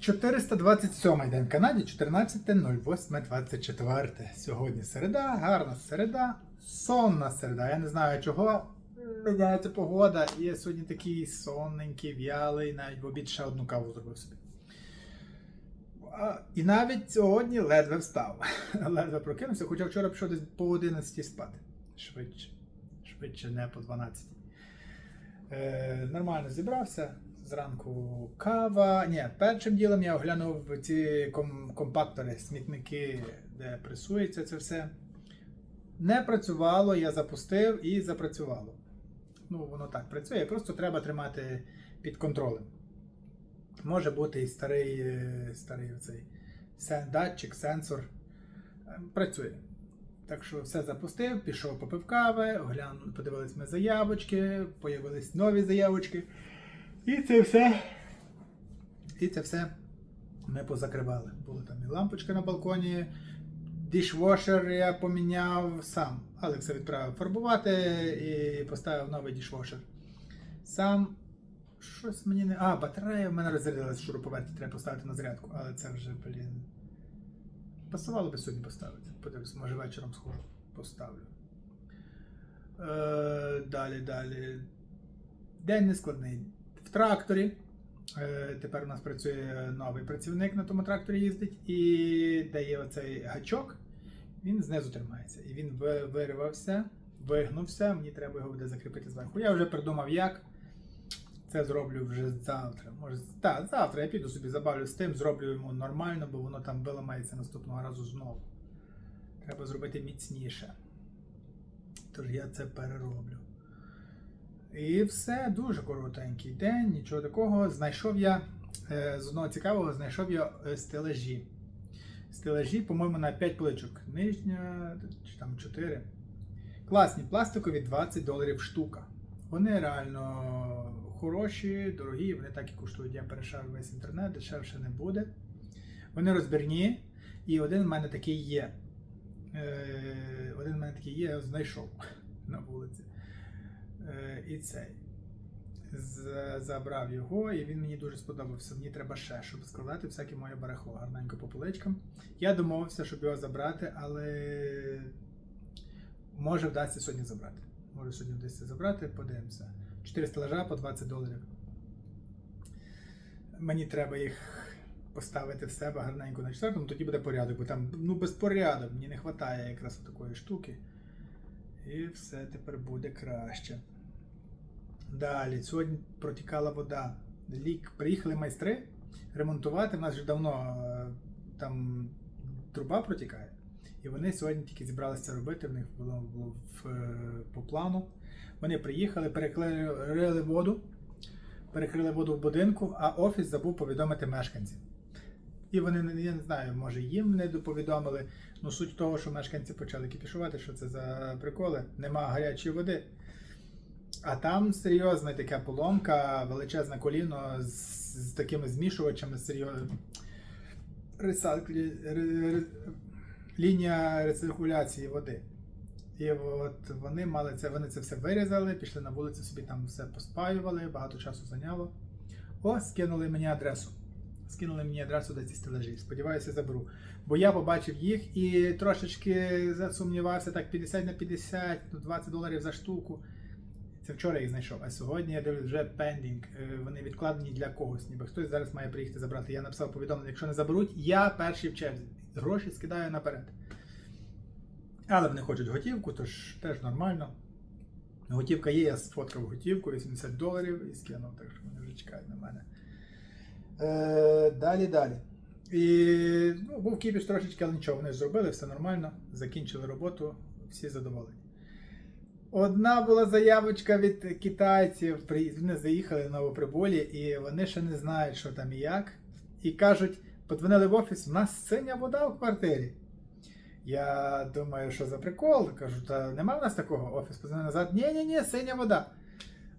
427 день в Канаді, 14.08.24. Сьогодні середа, гарна середа, сонна середа. Я не знаю чого. Міняється погода. І сьогодні такий сонненький, в'ялий, навіть в обід ще одну каву зробив собі. І навіть сьогодні ледве встав. Ледве прокинувся, хоча вчора пішов десь по 11 спати. Швидше. Швидше, не по 12. Е, нормально зібрався. Зранку кава. Ні, першим ділом я оглянув ці ком- компактори, смітники, де пресується це все. Не працювало, я запустив і запрацювало. Ну, воно так працює, просто треба тримати під контролем. Може бути і старий, е, старий сен- датчик, сенсор. Е, Працює. Так що все запустив, пішов попив кави, оглянули, подивились ми заявочки, появились нові заявочки. І це все. І це все ми позакривали. Була там і лампочка на балконі, дішвошер я поміняв сам. Алекса відправив фарбувати і поставив новий дішвошер. Сам щось мені не. А, батарея в мене розрядилась, шуруповерті треба поставити на зарядку, але це вже, блін. Пасувало би сьогодні поставити. Подивлюсь, може вечором схожу поставлю. Е, далі, далі. День нескладний. Тракторі. Е, тепер у нас працює новий працівник на тому тракторі їздить, і де є оцей гачок, він знизу тримається. І він ви- вирвався, вигнувся, мені треба його буде закріпити зверху. Я вже придумав, як. Це зроблю вже завтра. Може, так, завтра я піду собі забавлю з тим, зроблю йому нормально, бо воно там виламається наступного разу знову. Треба зробити міцніше. Тож я це перероблю. І все, дуже коротенький день, нічого такого. Знайшов я е, з одного цікавого, знайшов я е, стелажі. Стелажі, по-моєму, на 5 пличок. Нижня чи там 4. Класні, пластикові 20 доларів штука. Вони реально хороші, дорогі, вони так і коштують. Я перешарив весь інтернет, дешевше не буде. Вони розбірні, і один в мене такий є. Е, один в мене такий є, знайшов на вулиці. Е, і цей. Забрав його, і він мені дуже сподобався. Мені треба ще, щоб складати всяке моє барахло гарненько по поличкам. Я домовився, щоб його забрати, але може вдасться сьогодні забрати. Може сьогодні вдасться забрати, подивимося. 4 стелажа по 20 доларів. Мені треба їх поставити в себе гарненько на четвертому, тоді буде порядок, бо там ну, безпорядок, мені не вистачає якраз такої штуки. І все тепер буде краще. Далі, сьогодні протікала вода. Лік, приїхали майстри ремонтувати. У нас вже давно е, там труба протікає. І вони сьогодні тільки зібралися робити. В них було, було в, е, по плану. Вони приїхали, перекрили воду, перекрили воду в будинку, а офіс забув повідомити мешканців. І вони я не знаю, може їм не доповідомили. Ну суть того, що мешканці почали кипішувати, що це за приколи, нема гарячої води. А там серйозна така поломка, величезне коліно з, з такими змішувачами серйозно. Лінія рециркуляції води. І от вони мали це, вони це все вирізали, пішли на вулицю, собі там все поспаювали, багато часу зайняло. О, скинули мені адресу. Скинули мені адресу де ці стелажі. Сподіваюся, заберу. Бо я побачив їх і трошечки засумнівався, так 50 на 50, ну, 20 доларів за штуку. Це вчора їх знайшов. А сьогодні я дивлюсь вже пендінг. Е, Вони відкладені для когось. Ніби хтось зараз має приїхати забрати. Я написав повідомлення, якщо не заберуть, я перший в черзі. Гроші скидаю наперед. Але вони хочуть готівку, тож теж нормально. Готівка є, я сфоткав готівку, 80 доларів і скинув, так що вони вже чекають на мене. Е, далі, далі. І ну, був кіпіш трошечки, але нічого, вони зробили, все нормально. Закінчили роботу, всі задоволені. Одна була заявочка від китайців, вони заїхали в Новоприболі, і вони ще не знають, що там і як. І кажуть, подзвонили в офіс, у нас синя вода в квартирі. Я думаю, що за прикол. Кажу, та нема в нас такого. Офіс позвонив назад. Ні, ні, ні, синя вода.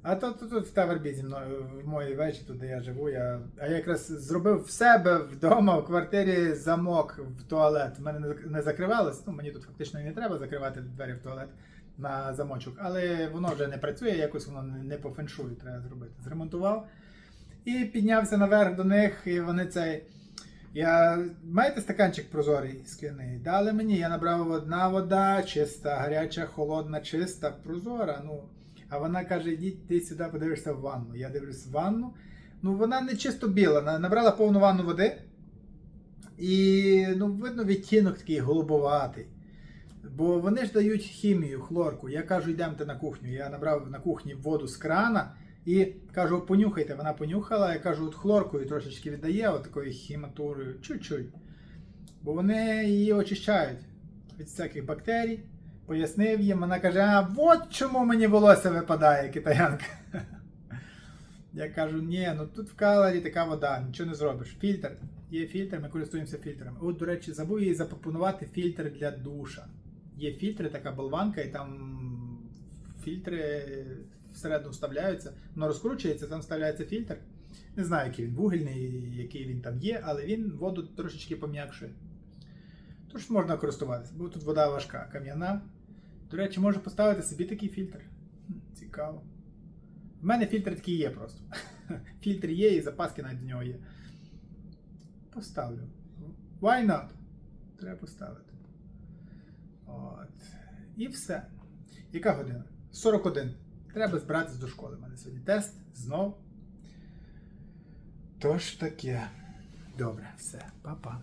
А то тут, в Тавербі зі мною в моїй вечі, тут де я живу. Я, а я якраз зробив в себе вдома в квартирі замок в туалет. У мене не, не закривалось. Ну мені тут фактично і не треба закривати двері в туалет на замочок, але воно вже не працює, якось воно не, по феншую треба зробити. Зремонтував. І піднявся наверх до них, і вони цей. Я маєте стаканчик прозорий скляний? Дали мені, я набрав одна вода, чиста, гаряча, холодна, чиста, прозора. Ну, а вона каже: йдіть ти сюди, подивишся в ванну. Я дивлюсь в ванну. Ну, вона не чисто біла, набрала повну ванну води. І ну, видно, відтінок такий голубоватий. Бо вони ж дають хімію, хлорку. Я кажу, йдемте на кухню. Я набрав на кухні воду з крана і кажу, понюхайте. Вона понюхала, я кажу, от хлоркою трошечки віддає, от такою хіматурою, чуть-чуть. Бо вони її очищають від всяких бактерій. Пояснив їм, вона каже, а от чому мені волосся випадає, китаянка. Я кажу, ні, ну тут в калорі така вода, нічого не зробиш. Фільтр. Є фільтр, ми користуємося фільтрами. От, до речі, забув їй запропонувати фільтр для душа. Є фільтри, така болванка, і там фільтри всередину вставляються. Воно розкручується, там вставляється фільтр. Не знаю, який він вугільний, який він там є, але він воду трошечки пом'якшує. Тож можна користуватися, бо тут вода важка, кам'яна. До речі, можу поставити собі такий фільтр. Цікаво. У мене фільтр такий є просто. Фільтр є і запаски навіть до нього є. Поставлю. Why not? Треба поставити. От. І все. Яка година? 41. Треба збиратись до школи. У мене сьогодні тест знов. Тож таке. Добре, все, па-па.